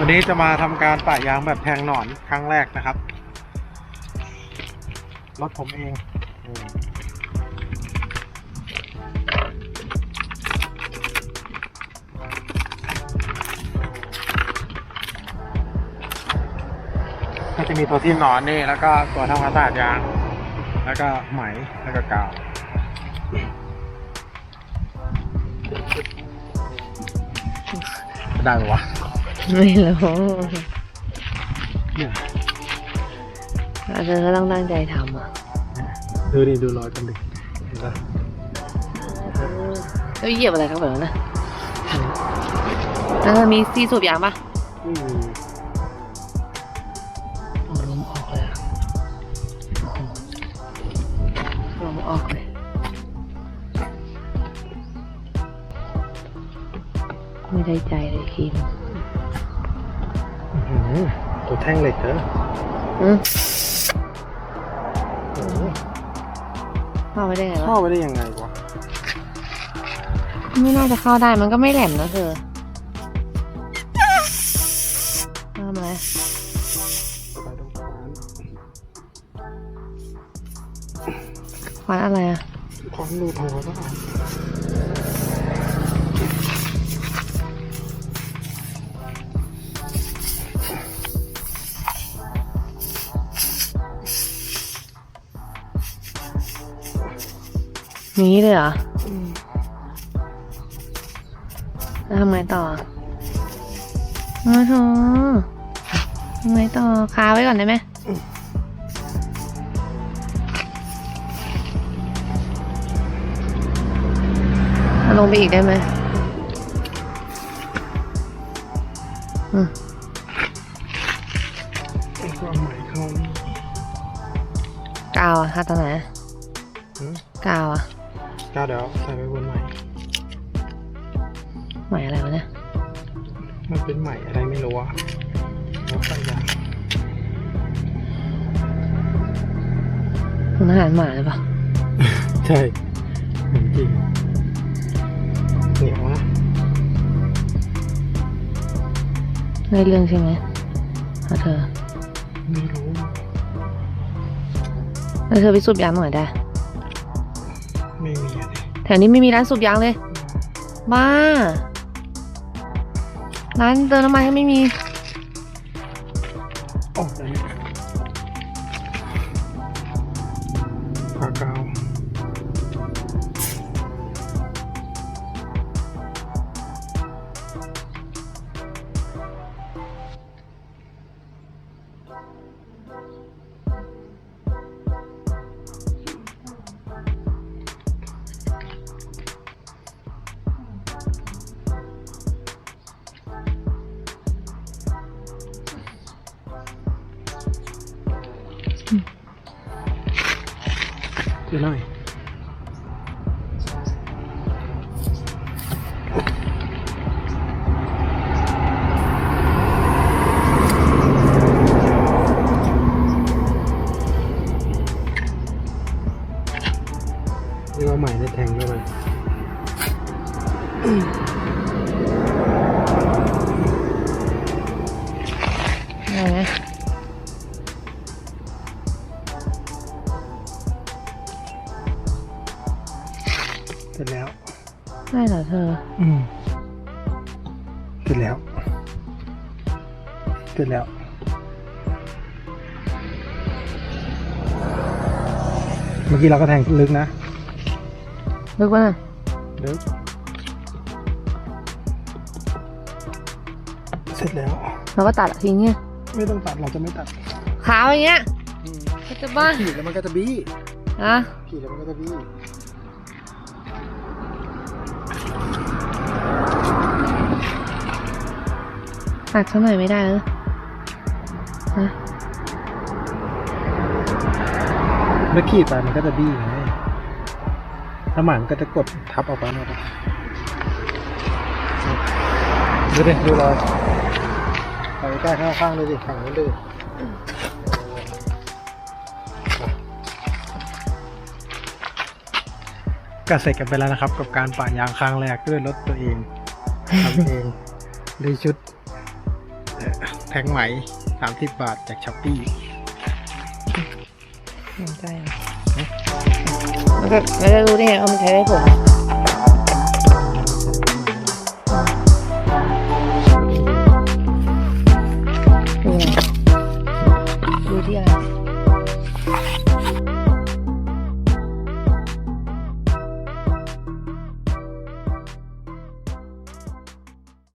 วันนี้จะมาทำการปะยางแบบแทงหนอนครั้งแรกนะครับ รถผมเองก็จะมีตัวที่หนอนนี่ แล้วก็ตัวทำความสะอาดยาง แล้วก็ไหมแล้วก็กาวได้ปะวะ ไม่รู้เนี่ยอาจจะก็ต้องตั้งใจทำอะดูดิดูรอยกันดิเห็นปะเอ้ยเหยียบอะไรทั้งแบบนั้นนะแล้วมันมีซีสูบยางปะอืมโอ้ลมออกเลยอะโอ้โหลมออกเลยไม่ได้ใจเลยคิมอื้อหือ ตัวแท่งเหล็กเถอะอืมโอ้โหเข้าไปได้ไงเข้าวะไปได้ยังไงวะ ไม่น่าจะเข้าได้มันก็ไม่แหลมนะเธอทำอะไรไปตรงกลางควันอะไรอะความรูโทรแล้ว นี้เลยเหรอแล้วทำไงต่อโอ้โหทำไงต่อคาไว้ก่อนได้ไหมเอาลงไปอีกได้ไหมอืมความหมายเข้ากาวอะคาตอนไหนหืมกาวอะ ก้าวเดี๋ยวใส่ไปบนใหม่หมายอะไรวะเนี่ย มันเป็นใหม่อะไรไม่รู้อะแล้วใส่ยางมันอาหารหมาหรือเปล่า ใช่เหมือนจริงเหนียวนะได้เรื่องใช่ไหมเอาเธอ ไม่รู้ แล้วเธอไปสูบยางหน่อยได้ไม่มีอะไร แถวนี้ไม่มีร้านสูบยางเลย บ้า ร้านเติมน้ำมันก็ไม่มี โอ้ได้เนี่ เดี๋ยวหน่อยนี่ว่ ได้เหรอเธอ อืมเสร็จแล้วเสร็จแล้ว เมื่อกี้เราก็แทงลึกนะ ลึกว่าน่ะลึก เสร็จแล้ว เราก็ตัดทิ้งเนี่ย ไม่ต้องตัดเราจะไม่ตัดขาวอย่างเงี้ยก็จะบ้าขีดแล้วมันก็จะบี้อะขีดแล้วมันก็จะบี้ ตัดเขาหน่อยไม่ได้เหรอฮะเมื่อขีดไปมันก็จะบี้ไงถ้าหมันก็จะกดทับออกไปหมดอะดูดิดูรอยไปใกล้ข้างๆเลยดิฝั่งนู้นเลยก็เสร็จกันไปแล้วนะครับ กับการป่ายางครั้งแรกด้วยรถตัวเองทำเองด้วยชุด แพ็งไหมสามสิบบาทจากช้อปปี้สนใจแล้วแล้วจะรู้ได้ไงว่ามันใช้ได้ผลดูที่อะไร